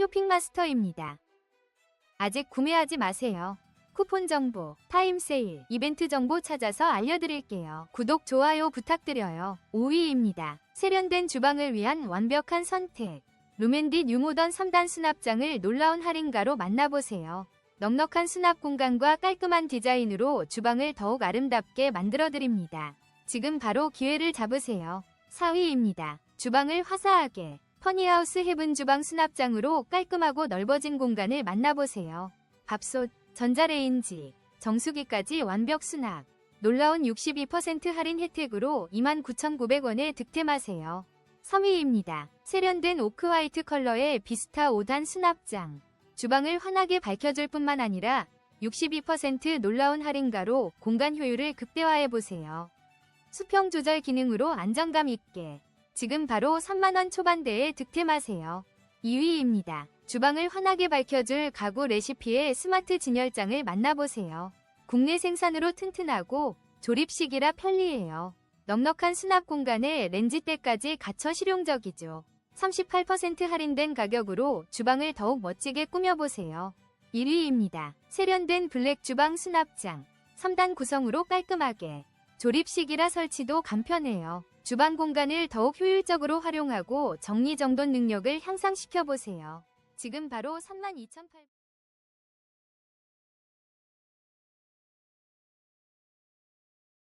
쇼핑마스터입니다. 아직 구매하지 마세요. 쿠폰 정보, 타임 세일, 이벤트 정보 찾아서 알려드릴게요. 구독, 좋아요 부탁드려요. 5위입니다. 세련된 주방을 위한 완벽한 선택. 루멘디 뉴모던 3단 수납장을 놀라운 할인가로 만나보세요. 넉넉한 수납 공간과 깔끔한 디자인으로 주방을 더욱 아름답게 만들어드립니다. 지금 바로 기회를 잡으세요. 4위입니다. 주방을 화사하게 퍼니하우스 헤븐 주방 수납장으로 깔끔하고 넓어진 공간을 만나보세요. 밥솥, 전자레인지, 정수기까지 완벽 수납. 놀라운 62% 할인 혜택으로 29,900원에 득템하세요. 3위입니다. 세련된 오크 화이트 컬러의 비스타 5단 수납장. 주방을 환하게 밝혀줄 뿐만 아니라 62% 놀라운 할인가로 공간 효율을 극대화해보세요. 수평 조절 기능으로 안정감 있게 지금 바로 3만원 초반대에 득템하세요. 2위입니다. 주방을 환하게 밝혀줄 가구 레시피의 스마트 진열장을 만나보세요. 국내 생산으로 튼튼하고 조립식이라 편리해요. 넉넉한 수납 공간에 렌즈대까지 갖춰 실용적이죠. 38% 할인된 가격으로 주방을 더욱 멋지게 꾸며보세요. 1위입니다. 세련된 블랙 주방 수납장. 3단 구성으로 깔끔하게. 조립식이라 설치도 간편해요. 주방 공간을 더욱 효율적으로 활용하고 정리정돈 능력을 향상시켜 보세요. 지금 바로 32,800